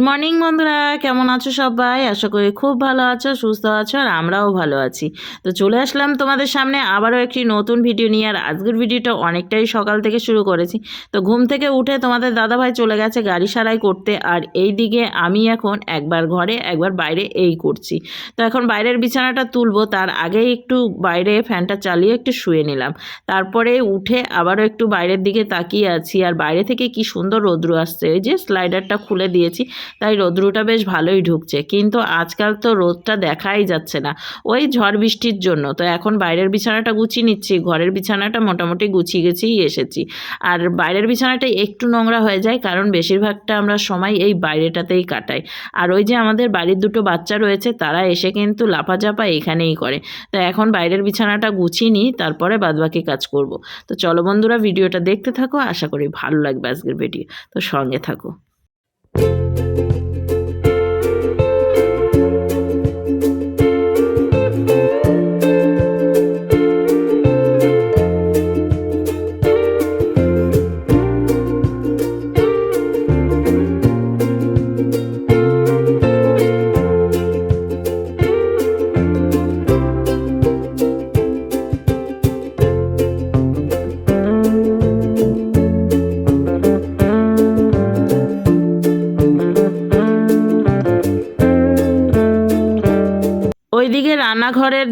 Good morning বন্ধুরা। কেমন আছো সবাই? আশা করি খুব ভালো আছো, সুস্থ আছো, আর আমরাও ভালো আছি। তো চলে আসলাম তোমাদের সামনে আবারও একটি নতুন ভিডিও নিয়ে, আর আজকের ভিডিওটা অনেকটাই সকাল থেকে শুরু করেছি। তো ঘুম থেকে উঠে তোমাদের দাদাভাই চলে গেছে গাড়ি সারাই করতে, আর এই দিকে আমি এখন একবার ঘরে, একবার বাইরে এই করছি। তো এখন বাইরের বিছানাটা তুলবো, তার আগেই একটু বাইরে ফ্যানটা চালিয়ে একটু শুয়ে নিলাম। তারপরে উঠে আবারও একটু বাইরের দিকে তাকিয়ে আছি, আর বাইরে থেকে কি সুন্দর রৌদ্র আসছে। এই যে স্লাইডারটা খুলে দিয়েছি তাই রৌদ্রটা বেশ ভালোই ঢুকছে। কিন্তু আজকাল তো রোদটা দেখাই যাচ্ছে না। ওই ঝড় বৃষ্টির জন্য। তো এখন বাইরের বিছানাটা গুছিয়ে নিচ্ছি। ঘরের বিছানাটা মোটামুটি গুছিয়ে গেছেই এসেছি। আর বাইরের বিছানাটা একটু নোংরা হয়ে যায়, কারণ বেশিরভাগটা আমরা সময় এই বাইরেটাতেই কাটাই। আর ওই যে আমাদের বাড়ির দুটো বাচ্চা রয়েছে, তারা এসে কিন্তু লাফাঝাপা এখানেই করে। তো এখন বাইরের বিছানাটা গুছিয়ে নিই, তারপরে বাদবাকি কাজ করব। তো চলো বন্ধুরা, ভিডিওটা দেখতে থাকো। আশা করি ভালো লাগবে আজকের ভিডিও। তো সঙ্গে থাকো। ওইদিকে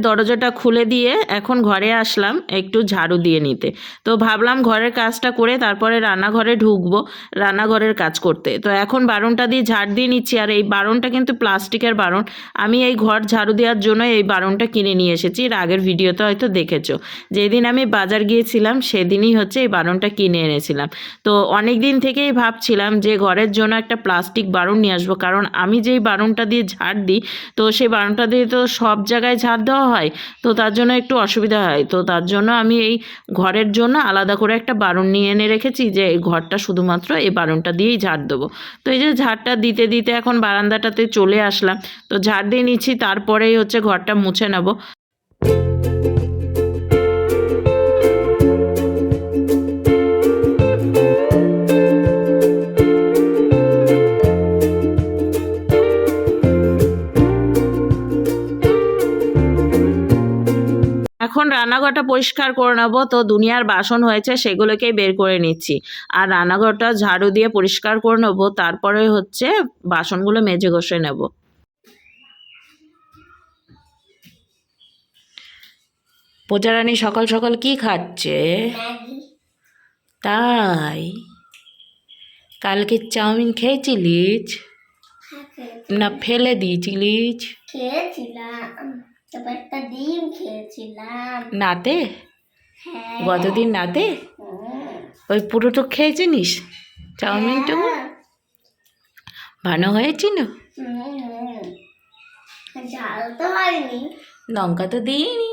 দরজাটা খুলে দিয়ে এখন ঘরে আসলাম একটু ঝাড়ু দিয়ে নিতে। তো ভাবলাম ঘরের কাজটা করে তারপরে রান্নাঘরে ঢুকবো, রান্নাঘরের কাজ করতে। তো এখন বারণটা দিয়ে ঝাড় দিয়ে নিচ্ছি আর এই বারণটা কিন্তু প্লাস্টিকের বারণ আমি এই ঘর ঝাড়ু দেওয়ার জন্য এই বারণটা কিনে নিয়ে এসেছি, এর আগের ভিডিওতে হয়তো দেখেছ। যেদিন আমি বাজার গিয়েছিলাম সেদিনই হচ্ছে এই বারণটা কিনে এনেছিলাম। তো অনেক দিন থেকেই ভাবছিলাম যে ঘরের জন্য একটা প্লাস্টিক বারণ নিয়ে আসব, কারণ আমি যেই বারণটা দিয়ে ঝাড় দিই, তো সেই বারণটা দিয়ে তো সব জায়গায় ঝাড় দেওয়া হয়, তো তার জন্য একটু অসুবিধা হয়। তো তার জন্য আমি এই ঘরের জন্য আলাদা করে একটা বারণ নিয়ে এনে রেখেছি যে এই ঘরটা শুধুমাত্র এই বারণটা দিয়েই ঝাড় দেবো। তো এই যে ঝাড়টা দিতে দিতে এখন বারান্দাটাতে চলে আসলাম। তো ঝাড় দিয়ে নিচ্ছি, তারপরেই হচ্ছে ঘরটা মুছে নেব। রান্নাঘরটা পরিষ্কার করে নেব। তো দুনিয়ার বাসন হয়েছে সেগুলোকেই বের করে নিচ্ছি। আর রান্নাঘরটা ঝাড়ু দিয়ে পরিষ্কার করে নেব। তারপরে হচ্ছে বাসনগুলো মেজে ঘষে নেব। পূজারানী সকাল সকাল কি খাচ্ছে? তাই? কালকে চাউমিন খেয়েছিলিস? না ফেলে দিয়েছিলিস? খেয়েছিলাম। তারপর একটা ডিম খেয়েছিলাম। নাতে হ্যাঁ। গতদিন নাতে ওই পুরোটুক খেয়েছিলিস? চাউমিনটুকু হ্যাঁ। ভালো হয়েছিল। ঝাল তো হয়নি। লঙ্কা তো দিইনি।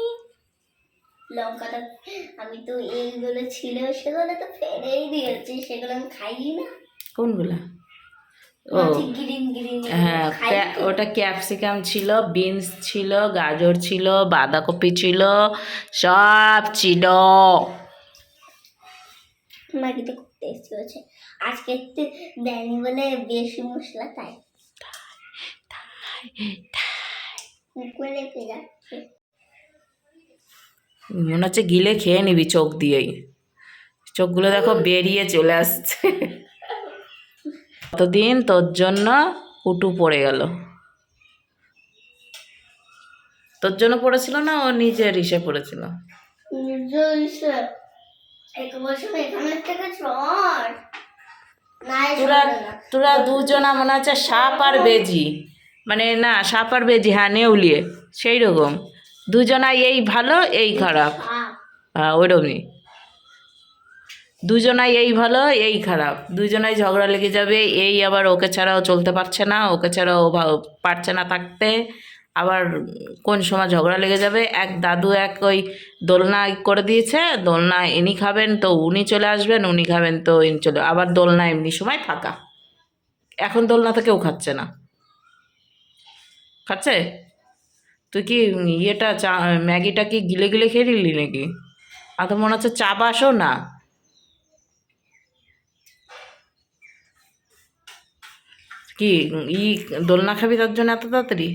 লঙ্কাটা আমি তো এইগুলো ছিল সেগুলো তো ফেলেই দিয়েছি সেগুলো আমি খাই না। কোনগুলা? ও। হ্যাঁ। ওটা ক্যাপসিকাম ছিল বিনস ছিল গাজর ছিল বাঁধাকপি ছিল সব ছিল। খুব টেস্টি হয়েছে। আজকে একটু দেয়নি বলে বেশি মশলা তাই। মনে হচ্ছে গিলে খেয়ে নিবি চোখ দিয়েই। চোখগুলো দেখো বেরিয়ে চলে আসছে। কতদিন তোর জন্য উটু পড়ে গেল। তোর জন্য পড়েছিল না ও নিজের ইসে পড়েছিল? তোরা। তোরা দুজনা মনে হচ্ছে সাপ আর বেজি। মানে না সাপ আর বেজি হ্যাঁ নেউলিয়ে। সেই রকম। দুজনা এই ভালো এই খারাপ। সাপ। হ্যাঁ ওইরকমই দুজনাই এই ভালো, এই খারাপ। দুজনাই ঝগড়া লেগে যাবে, এই আবার ওকে ছাড়াও চলতে পারছে না, ওকে ছাড়াও পারছে না থাকতে। আবার কোন সময় ঝগড়া লেগে যাবে? এক দাদু এক ওই দোলনা করে দিয়েছে, দোলনা ইনি খাবেন তো উনি চলে আসবেন, উনি খাবেন তো ইনি চলে, আবার দোলনা এমনি সময় ফাঁকা। এখন দোলনাতে কেউ খাচ্ছে না। খাচ্ছে? তুই কি ইয়েটা চা, ম্যাগিটা কি গিলে গিলে খেয়ে নিলি নাকি? আর তো মনে হচ্ছে চা বাসও না। কি ই দোলনা খাবি তার জন্য এত তাড়াতাড়ি?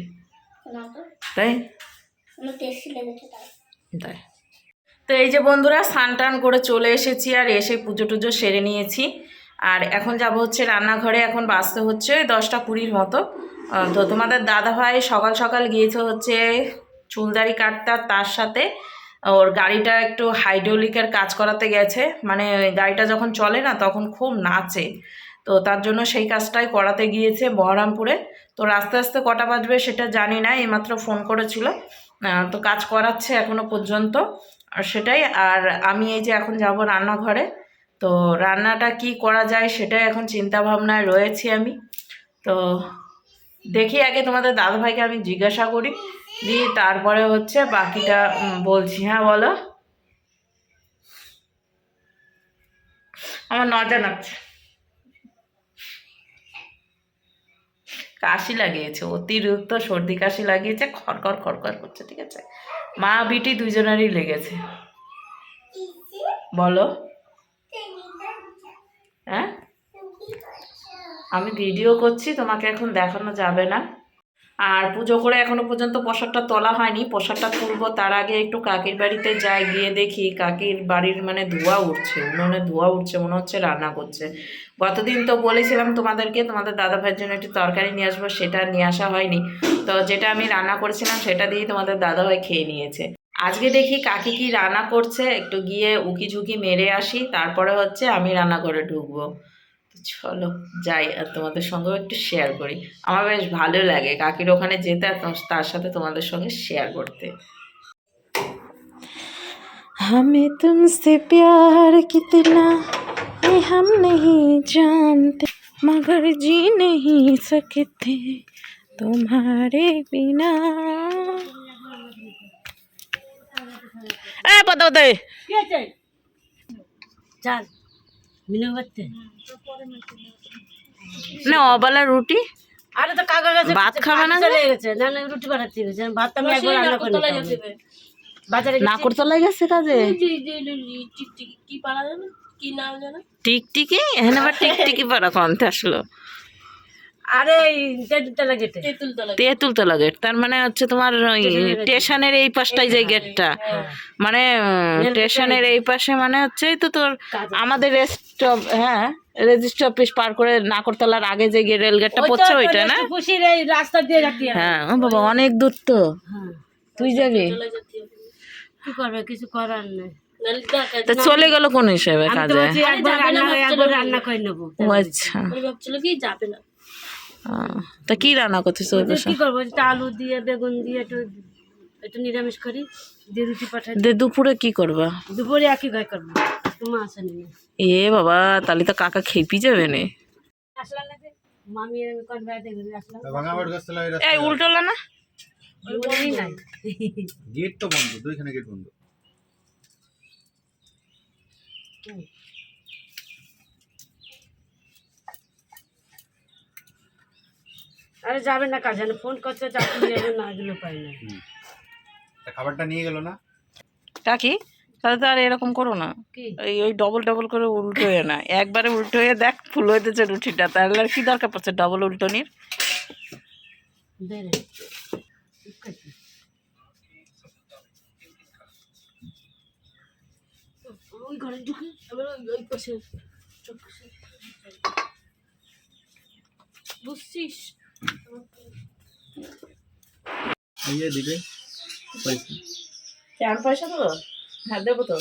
তাই? তাই। তো এই যে বন্ধুরা স্নান টান করে চলে এসেছি আর এসে পুজো টুজো সেরে নিয়েছি। আর এখন যাব হচ্ছে রান্নাঘরে এখন বাঁচতে হচ্ছে ওই দশটা কুড়ির মতো। তো তোমাদের দাদা ভাই সকাল সকাল গিয়েছে হচ্ছে চুলদারি কাটতে তার সাথে ওর গাড়িটা একটু হাইড্রোলিকের কাজ করাতে গেছে। মানে গাড়িটা যখন চলে না তখন খুব নাচে। তো তার জন্য সেই কাজটাই করাতে গিয়েছে বহরমপুরে। তো আস্তে আস্তে কটা বাজবে সেটা জানি না, এইমাত্র ফোন করেছিল। তো কাজ করাচ্ছে এখনও পর্যন্ত। আর সেটাই, আর আমি এই যে এখন যাব রান্নাঘরে, তো রান্নাটা কি করা যায় সেটাই এখন চিন্তা ভাবনায় রয়েছি আমি। তো দেখি আগে তোমাদের দাদাভাইকে আমি জিজ্ঞাসা করি, দিয়ে তারপরে হচ্ছে বাকিটা বলছি। হ্যাঁ বলো। আমার নজর নাচ্ছে কাশি লাগিয়েছে, অতিরিক্ত সর্দি কাশি লাগিয়েছে খড়খড় খড়খড় করছে, ঠিক আছে? মা, বিটি দুজনেরই লেগেছে। বলো। হ্যাঁ? আমি ভিডিও করছি, তোমাকে এখন দেখানো যাবে না। আর পুজো করে এখনও পর্যন্ত প্রসাদটা তোলা হয়নি। প্রসাদটা তুলবো তার আগে একটু কাকির বাড়িতে যাই, গিয়ে দেখি। কাকির বাড়ির মানে ধোঁয়া উঠছে উনুনে ধোঁয়া উঠছে, মনে হচ্ছে রান্না করছে। গতদিন তো বলেছিলাম তোমাদেরকে, তোমাদের দাদা ভাইয়ের জন্য একটু তরকারি নিয়ে আসব, সেটা নিয়ে আসা হয়নি। তো যেটা আমি রান্না করেছিলাম, সেটা দিয়েই তোমাদের দাদা ভাই খেয়ে নিয়েছে। আজকে দেখি কাকি কি রান্না করছে, একটু গিয়ে উকি ঝুঁকি মেরে আসি, তারপরে হচ্ছে আমি রান্না করে ঢুকবো। চলো যাই আর তোমাদের সঙ্গেও একটু শেয়ার করি আমার বেশ ভালো লাগে কাকির ওখানে যেতে আর তো- তার সাথে তোমাদের সঙ্গে শেয়ার করতে हमें तुमसे प्यार कितना ये हम नहीं जानते मगर जी नहीं सकते तुम्हारे बिना এ পদাতে চাল করতে না অবেলা রুটি। আরে তো কাকা গেছে ভাত খাবে না চলে গেছে। না না রুটি বানাতে গেছে ভাত আমি একবার রান্না করে। বাজারে গেছি। নাকরতলায় গেছে কাজে? কি পারা যাবে কি জানো টিকটিকি? এখানে আবার টিকটিকি পারা কমতে আসলো। আরে তেতুলতলা গেটে তেঁতুলতলা গেট তার মানে হচ্ছে তোমার ওই স্টেশনের এই পাশটাই যে গেটটা মানে স্টেশনের এই পাশে মানে হচ্ছে এই তো তোর আমাদের রেস্ট হ্যাঁ রেজিস্ট্রি অফিস পার করে নাকরতলার আগে যে গিয়ে রেল গেটটা পড়ছে ওইটা না? খুশির এই রাস্তা দিয়ে যাচ্ছি হ্যাঁ ও বাবা অনেক দূর তো। হ্যাঁ। তুই যাবি? কি করবে কিছু করার নেই। তো চলে গেল কোন হিসেবে কাজে? একবার রান্না করে নেব। আচ্ছা। ভাবছিল কি যাবে না। তা কি রান্না করছিস ওই পাশে কি করব? আলু দিয়ে বেগুন দিয়ে একটু একটু নিরামিষ করি দিয়ে রুটি পাঠাই দে দুপুরে কি করবা? দুপুরে একই গায়ে করব তোমার আসেনি না। এ বাবা তাহলে তো কাকা খেপি যাবে না। আসলাম না মামি আমি কোন বেড়াতে ঘুরে আসলাম। ভাঙাবাট গাছতলা এই এই উল্টোলা না? নাই। গেট তো বন্ধ দুইখানে গেট বন্ধ। আরে যাবে না কাজে না ফোন করছে চাকরি যাবে না গেলে পাই না। তা খাবারটা নিয়ে গেল না? কাকি তাহলে তো আর এরকম করো না। কি? এই ওই ডবল ডবল করে উল্টো হয়ে না। একবারে উল্টো হয়ে দেখ ফুল হইতেছে রুটিটা। তাহলে আর কি দরকার পড়ছে ডবল উল্টোনির বেড়ে ওই ঘরে ঢুকে আমার ওই ওই পাশে। চোখ পাশে। বুঝছিস? এই দিবে। পয়সা। পয়সা দেবো? হ্যাঁ দেবো তো।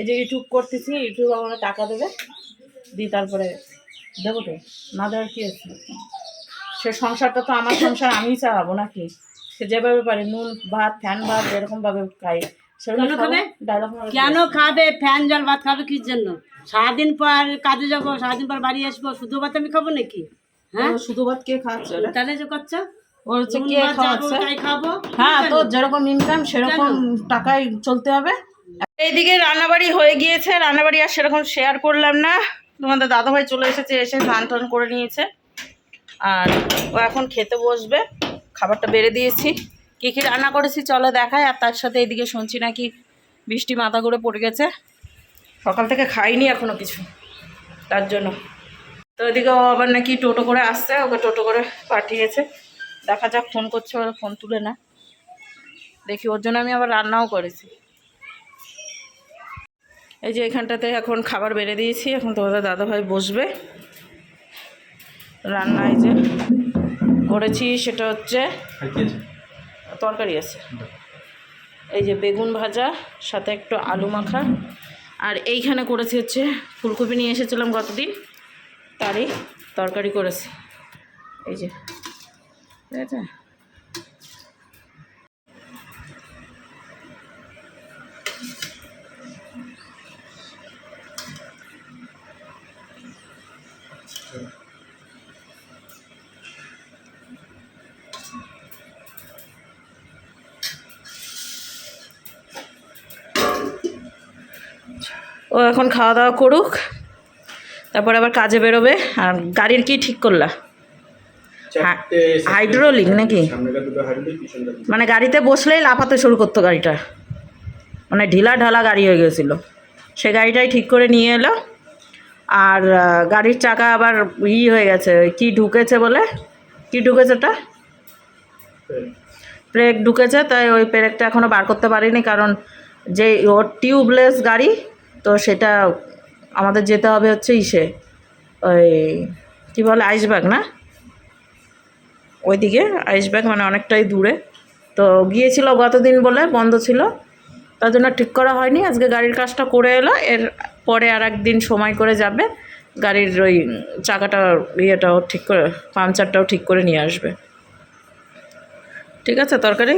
এই যে ইউটিউব করতেছি ইউটিউব আমার টাকা দেবে দিই তারপরে দেবো তো। না দেওয়ার কি আছে? সে সংসারটা তো আমার সংসার আমিই চালাবো নাকি? সে যেভাবে পারে নুন ভাত ফ্যান ভাত যেরকম ভাবে খাই কেন খাবে? কেন খাবে? ফ্যান জল ভাত খাবে কির জন্য? সারাদিন পর কাজে যাব সারাদিন পর বাড়ি আসব শুধু ভাত আমি খাব নাকি? হ্যাঁ? শুধু ভাত কে খাচ্ছে? তাহলে যে করছ? ওর হচ্ছে কে খাওয়াচ্ছে হ্যাঁ তো যেরকম ইনকাম সেরকম টাকায় চলতে হবে। এইদিকে রান্নাবাড়ি হয়ে গিয়েছে রান্নাবাড়ি আর সেরকম শেয়ার করলাম না। তোমাদের দাদাভাই চলে এসেছে এসে স্নান টান করে নিয়েছে। আর ও এখন খেতে বসবে। খাবারটা বেড়ে দিয়েছি। কী কী রান্না করেছি চলো দেখায় আর তার সাথে এদিকে শুনছি নাকি বৃষ্টি মাথা করে পড়ে গেছে। সকাল থেকে খাইনি এখনও কিছু তার জন্য। তো ওইদিকে ও আবার নাকি টোটো করে আসছে ওকে টোটো করে পাঠিয়েছে। দেখা যাক ফোন করছে ওরা ফোন তুলে না। দেখি ওর জন্য আমি আবার রান্নাও করেছি। এই যে এখানটাতে এখন খাবার বেড়ে দিয়েছি। এখন তোমাদের দাদাভাই বসবে। রান্না এই যে করেছি সেটা হচ্ছে তরকারি আছে। এই যে বেগুন ভাজা সাথে একটু আলু মাখা। আর এইখানে করেছি হচ্ছে ফুলকপি নিয়ে এসেছিলাম গতদিন। তারই তরকারি করেছি। এই যে ও এখন খাওয়া দাওয়া করুক তারপর আবার কাজে বেরোবে আর গাড়ির কি ঠিক করলা? হাইড্রোলিক নাকি? মানে গাড়িতে বসলেই লাফাতে শুরু করতো গাড়িটা। মানে ঢিলা ঢালা গাড়ি হয়ে গেছিল। সে গাড়িটাই ঠিক করে নিয়ে এলো। আর গাড়ির চাকা আবার ই হয়ে গেছে ওই কি ঢুকেছে বলে? কি ঢুকেছে ওটা? ব্রেক ঢুকেছে তাই ওই ব্রেকটা এখনও বার করতে পারিনি কারণ যে ওর টিউবলেস গাড়ি তো সেটা আমাদের যেতে হবে হচ্ছে ইসে ওই কী বলে আইসবাগ না? ওইদিকে আইসবাগ মানে অনেকটাই দূরে। তো গিয়েছিল গতদিন বলে, বন্ধ ছিল। তার জন্য ঠিক করা হয়নি। আজকে গাড়ির কাজটা করে এলো। এর পরে আর একদিন সময় করে যাবে। গাড়ির ওই চাকাটা, ইয়েটাও ঠিক করে, পাংচারটাও ঠিক করে নিয়ে আসবে। ঠিক আছে, তরকারি?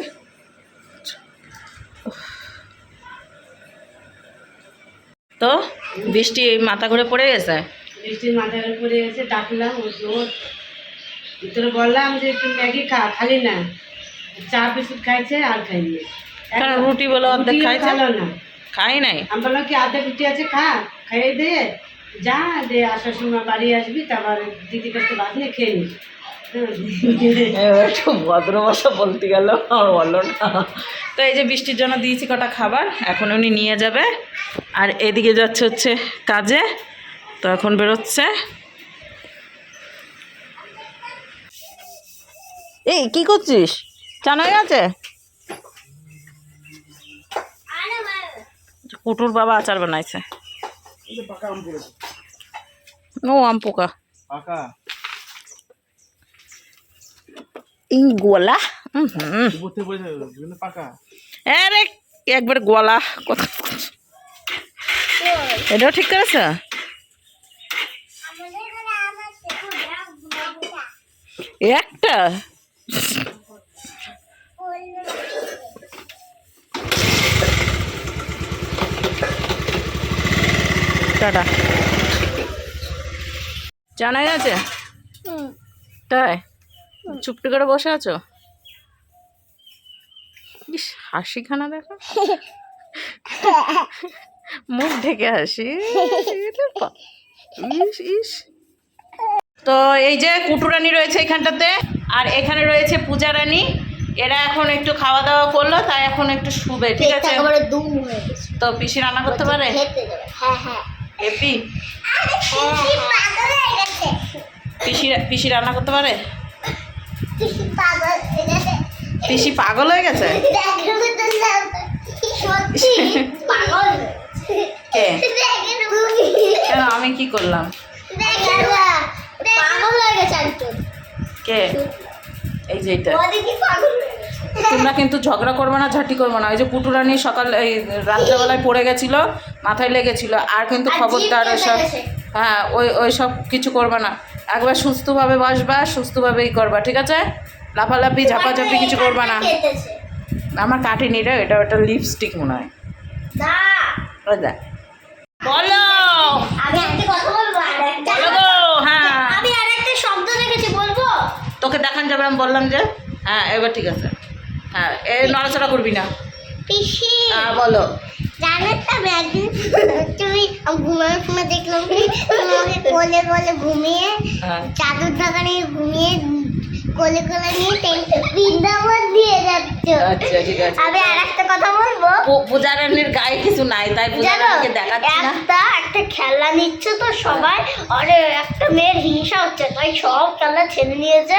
তো বৃষ্টি মাথা ঘুরে পড়ে গেছে? বৃষ্টির মাথায় পড়ে গেছে ডাকলাম ও ভিতরে বললাম যে একটু ম্যাগি খা খালি না। চা বিস্কুট খাইছে আর খাইনি। কেন রুটি বলো অর্ধেক খাইছে? খালো না। খাই নাই? আমি বললাম কি আধা রুটি আছে খা খাইয়ে দে। যা দে আসার সময় বাড়ি আসবি তারপর দিদির কাছে ভাত নিয়ে খেয়ে নিস একটু ভদ্র ভাষা বলতে গেল আর বলল না। তো এই যে বৃষ্টির জন্য দিয়েছি কটা খাবার এখন উনি নিয়ে যাবে। আর এদিকে যাচ্ছে হচ্ছে কাজে। তো এখন বেরোচ্ছে। এই কি করছিস? চানা হয়ে গেছে কুটুর বাবা আচার বানাইছে। ও আম পোকা। এই গোলা? আরে একবার গলা কত এটাও ঠিক করেছ? একটা? টাটা। জানা গেছে তাই? চুপটি করে বসে আছো? ইস হাসিখানা দেখো। মুখ ঢেকে হাসি। ইস ইস। তো এই যে কুটুরানি রয়েছে এখানটাতে। আর এখানে রয়েছে পূজা রানী এরা এখন একটু খাওয়া দাওয়া করল তাই এখন একটু শুবে ঠিক আছে? তো পিসি রান্না করতে পারে? হ্যাঁ হ্যাঁ। এপি? পিসি পাগল হয়ে গেছে। পিসি রান্না করতে পারে? পিসি পাগল হয়ে গেছে। কেন আমি কি করলাম? দেখেন পাগল হয়ে গেছে কে? এই যে এটা বলে কি পাগল গেছে? তোমরা কিন্তু ঝগড়া করবে না ঝাঁটি করবে না। ওই যে পুটুরানি সকাল এই রাত্রেবেলায় পড়ে গেছিল মাথায় লেগেছিল। আর কিন্তু খবরদার ওইসব হ্যাঁ ওই ওই সব কিছু করবে না। একবার সুস্থভাবে বসবা সুস্থভাবেই করবা ঠিক আছে? লাফালাফি ঝাপাঝাপি কিছু করবা না। আমার কাটিনি রে এটা ওটা লিপস্টিক মনে হয়। বলো! বলো তোকে দেখান যাবে আমি বললাম যে হ্যাঁ এবার ঠিক আছে। হ্যাঁ এ নড়াচড়া করবি না। পিসি হ্যাঁ বলো। জানো তো আমি একদিন তুমি ঘুমানোর সময় দেখলাম কোলে কোলে ঘুমিয়ে হ্যাঁ। চাদর ঢাকা নিয়ে ঘুমিয়ে কোলে কোলে নিয়ে তেলটা বৃন্দাবন দিয়ে যাচ্ছ। আচ্ছা ঠিক আছে। আমি আর একটা কথা বলব? পূ- পূজা রানীর গায়ে কিছু নাই তাই পূজা জানো রানীকে দেখাচ্ছি না। একটা একটা খেলা নিচ্ছে তো সবাই। আরে একটা মেয়ের হিংসা হচ্ছে। তাই সব খেলা ছেড়ে নিয়েছে।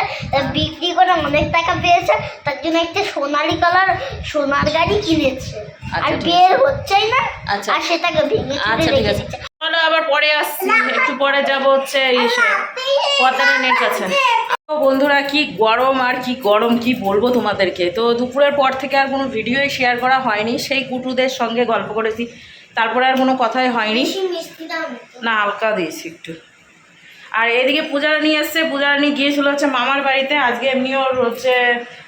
বিক্রি করে অনেক টাকা পেয়েছে। তার জন্য একটা সোনালি কালার সোনার গাড়ি কিনেছে। আর আচ্ছা, বের হচ্ছেই না আচ্ছা। আর সেটাকে ভেঙে আচ্ছা ঠিক আছে। চলো আবার পরে আসছি। একটু পরে যাব হচ্ছে পদ্মারানীর কাছে তো বন্ধুরা কি গরম আর কি গরম কি বলব তোমাদেরকে? তো দুপুরের পর থেকে আর কোনো ভিডিওই শেয়ার করা হয়নি। সেই কুটুদের সঙ্গে গল্প করেছি। তারপরে আর কোনো কথাই হয়নি। না। হালকা দিয়েছি একটু। আর এদিকে পূজারানি এসছে। পূজারানি গিয়েছিল হচ্ছে মামার বাড়িতে। আজকে এমনি ওর হচ্ছে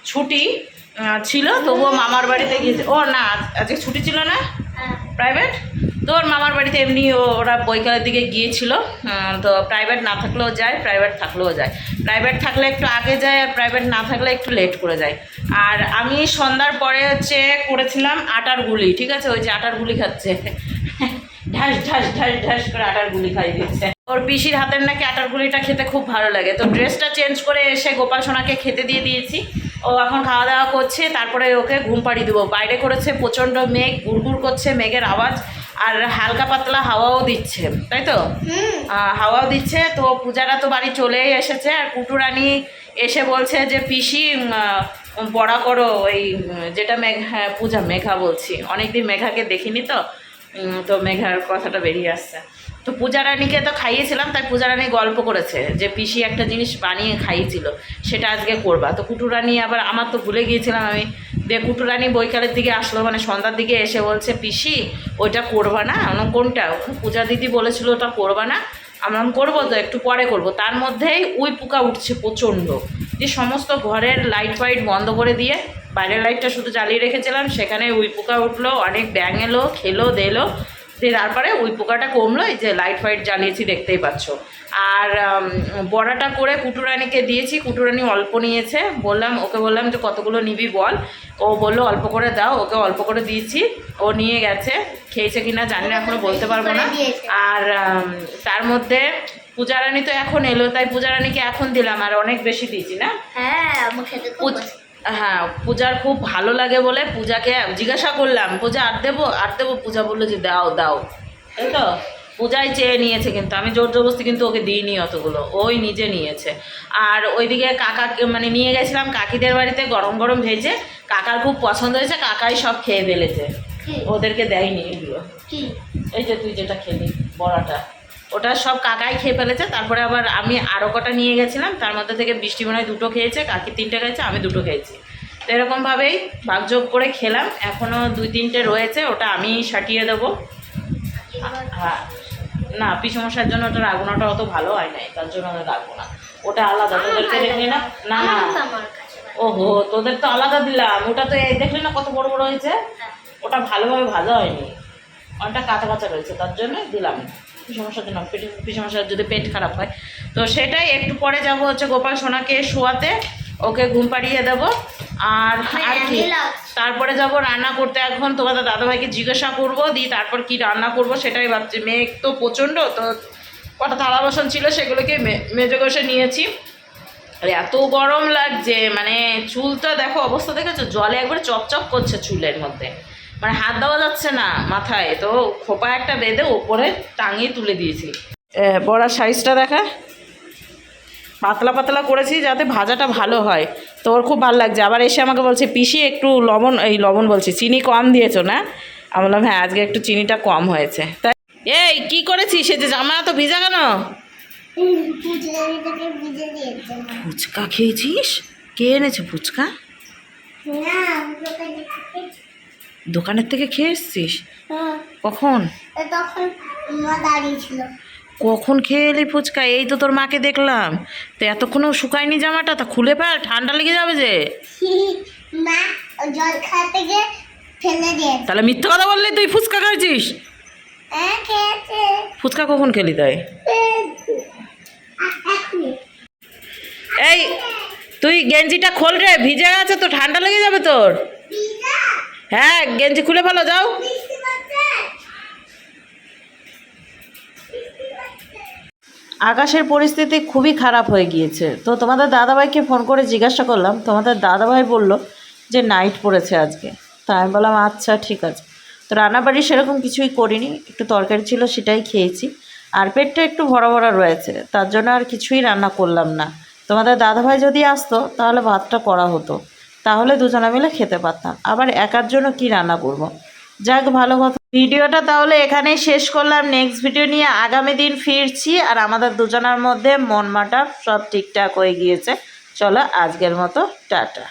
ছুটি ছিল। তবুও মামার বাড়িতে গিয়েছে। ও না আজকে ছুটি ছিল না? হ্যাঁ। প্রাইভেট তো ওর মামার বাড়িতে এমনি ওরা বৈকালের দিকে গিয়েছিল তো প্রাইভেট না থাকলেও যায় প্রাইভেট থাকলেও যায়। প্রাইভেট থাকলে একটু আগে যায় আর প্রাইভেট না থাকলে একটু লেট করে যায়। আর আমি সন্ধ্যার পরে হচ্ছে করেছিলাম আটার গুলি, ঠিক আছে? ওই যে আটার গুলি খাচ্ছে। ঢাস ঢাস ঢাস ঢাস করে আটার গুলি খাই দিচ্ছে। ওর পিসির হাতের নাকি আটার গুলিটা খেতে খুব ভালো লাগে। তো ড্রেসটা চেঞ্জ করে এসে গোপাল সোনাকে খেতে দিয়ে দিয়েছি। ও এখন খাওয়া দাওয়া করছে, তারপরে ওকে ঘুম পাড়িয়ে দেবো। বাইরে করেছে প্রচণ্ড মেঘ গুড়গুড় করছে মেঘের আওয়াজ। আর হালকা পাতলা হাওয়াও দিচ্ছে তাই তো? হাওয়াও দিচ্ছে তো পূজারা তো বাড়ি চলেই এসেছে আর কুটুরানি এসে বলছে যে পিসি বড়া করো ওই যেটা মেঘ হ্যাঁ পূজা মেঘা বলছি। অনেকদিন মেঘাকে দেখিনি তো তো মেঘার কথাটা বেরিয়ে আসছে। তো পূজা রানীকে তো খাইয়েছিলাম তাই পূজা রানী গল্প করেছে যে পিসি একটা জিনিস বানিয়ে খাইয়েছিল সেটা আজকে করবা। তো কুটুরানি আবার আমার তো ভুলে গিয়েছিলাম আমি দিয়ে কুটুরানি বৈকালের দিকে আসলো মানে সন্ধ্যার দিকে এসে বলছে, পিসি, ওইটা করবা না? আমি কোনটা? পূজা দিদি বলেছিল ওটা করবা না? আমরা করব তো, একটু পরে করব। তার মধ্যেই উই পোকা উঠছে প্রচণ্ড। যে সমস্ত ঘরের লাইট ফাইট বন্ধ করে দিয়ে বাইরের লাইটটা শুধু জ্বালিয়ে রেখেছিলাম, সেখানে উই পোকা উঠল, অনেক ব্যাঙ এলো, খেলো, দিলো। দিয়ে তারপরে ওই পোকাটা কমলো এই যে লাইট ফাইট জ্বালিয়েছি দেখতেই পাচ্ছ। আর বড়াটা করে কুটুরানিকে দিয়েছি কুটুরানি অল্প নিয়েছে। বললাম ওকে বললাম যে কতগুলো নিবি বল? ও বলল অল্প করে দাও ওকে অল্প করে দিয়েছি। ও নিয়ে গেছে। খেয়েছে কিনা জানি না এখনও বলতে পারব না। আর তার মধ্যে পূজারানি তো এখন এলো তাই পূজারানিকে এখন দিলাম আর অনেক বেশি দিয়েছি না? হ্যাঁ হ্যাঁ পূজার খুব ভালো লাগে বলে পূজাকে জিজ্ঞাসা করলাম পূজা আর দেবো? আর দেবো? পূজা বলল যে দাও দাও। তাই তো? পূজাই চেয়ে নিয়েছে কিন্তু আমি জোর জবরদস্তি কিন্তু ওকে দিইনি অতগুলো ওই নিজে নিয়েছে। আর ওইদিকে কাকা মানে নিয়ে গেছিলাম কাকিদের বাড়িতে গরম গরম ভেজে কাকার খুব পছন্দ হয়েছে কাকাই সব খেয়ে ফেলেছে। ওদেরকে দেয়নি এগুলো। কি? এই যে তুই যেটা খেলি বড়াটা। ওটা সব কাকাই খেয়ে ফেলেছে তারপরে আবার আমি আরও কটা নিয়ে গেছিলাম তার মধ্যে থেকে বৃষ্টি মনে হয় দুটো খেয়েছে কাকি তিনটে খেয়েছে আমি দুটো খেয়েছি তো এরকমভাবেই ভাগযোগ করে খেলাম এখনও দুই তিনটে রয়েছে ওটা আমি সাটিয়ে দেবো। হ্যাঁ না পিসমশার জন্য ওটা রাগুনাটা অত ভালো হয় নাই তার জন্য আমি রাখব না ওটা আলাদা তোদেরকে দেখলি না? না না। ওহো তোদের তো আলাদা দিলাম ওটা তো এই দেখলি না কত বড় বড় হয়েছে? হ্যাঁ। ওটা ভালোভাবে ভাজা হয়নি। অনেকটা কাঁচা কাঁচা রয়েছে তার জন্য দিলাম। জন্য পেট সমস্যার যদি পেট খারাপ হয়। তো সেটাই একটু পরে যাব হচ্ছে গোপাল সোনাকে শোয়াতে ওকে ঘুম পাড়িয়ে দেবো। আর আর কি? তারপরে যাব রান্না করতে এখন তোমাদের দাদাভাইকে জিজ্ঞাসা করব দিয়ে তারপর কি রান্না করব সেটাই ভাবছি। মেঘ তো প্রচণ্ড তো কটা থালা বাসন ছিল সেগুলোকে মে- মেজে কষে নিয়েছি। আর এত গরম লাগছে মানে চুলটা দেখো অবস্থা দেখেছ? জলে একবার চপচপ করছে চুলের মধ্যে। মানে হাত দেওয়া যাচ্ছে না মাথায়, তো খোপা একটা বেঁধে ওপরে টাঙিয়ে তুলে দিয়েছি। বড়ার সাইজটা দেখা। পাতলা পাতলা করেছি যাতে ভাজাটা ভালো হয়। তো ওর খুব ভালো লাগছে। আবার এসে আমাকে বলছে, পিসি একটু লবণ, এই লবণ বলছি, চিনি কম দিয়েছ না? আমি বললাম হ্যাঁ আজকে একটু চিনিটা কম হয়েছে। তাই এই, কি করেছিস সে যে জামা তো ভিজা কেন? ফুচকা খেয়েছিস? কে এনেছে ফুচকা? দোকানের থেকে খেয়ে এসছিস? হ্যাঁ, কখন? তখন মা দাঁড়িয়ে ছিল। কখন খেয়ে এলি ফুচকা? এই তো তোর মাকে দেখলাম। তো এতক্ষণও শুকায়নি জামাটা? তা খুলে ফেল ঠান্ডা লেগে যাবে যে। মা জল খাতে গিয়ে ফেলে দিয়েছে। তাহলে মিথ্যা কথা বললে তুই ফুচকা খাইছিস হ্যাঁ ফুচকা কখন খেলি তাই? এই তুই গেঞ্জিটা খোল রে ভিজে গেছে তো ঠান্ডা লেগে যাবে তোর। হ্যাঁ গেঞ্জি খুলে ফেলো, যাও। আকাশের পরিস্থিতি খুবই খারাপ হয়ে গিয়েছে। তো তোমাদের দাদাভাইকে ফোন করে জিজ্ঞাসা করলাম, তোমাদের দাদাভাই বলল যে নাইট পড়েছে আজকে। তা আমি বললাম আচ্ছা ঠিক আছে। তো রান্নাবাড়ি সেরকম কিছুই করিনি, একটু তরকারি ছিল সেটাই খেয়েছি। আর পেটটা একটু ভরা ভরা রয়েছে, তার জন্য আর কিছুই রান্না করলাম না। তোমাদের দাদাভাই যদি আসতো, তাহলে ভাতটা করা হতো। তাহলে দুজনে মিলে খেতে পারতাম। আবার একার জন্য কি রান্না করব। যাক, ভালো কথা। ভিডিওটা তাহলে এখানেই শেষ করলাম। নেক্সট ভিডিও নিয়ে আগামী দিন ফিরছি আর আমাদের দুজনের মধ্যে মন মাটা সব ঠিকঠাক হয়ে গিয়েছে। চলো, আজকের মতো, টাটা।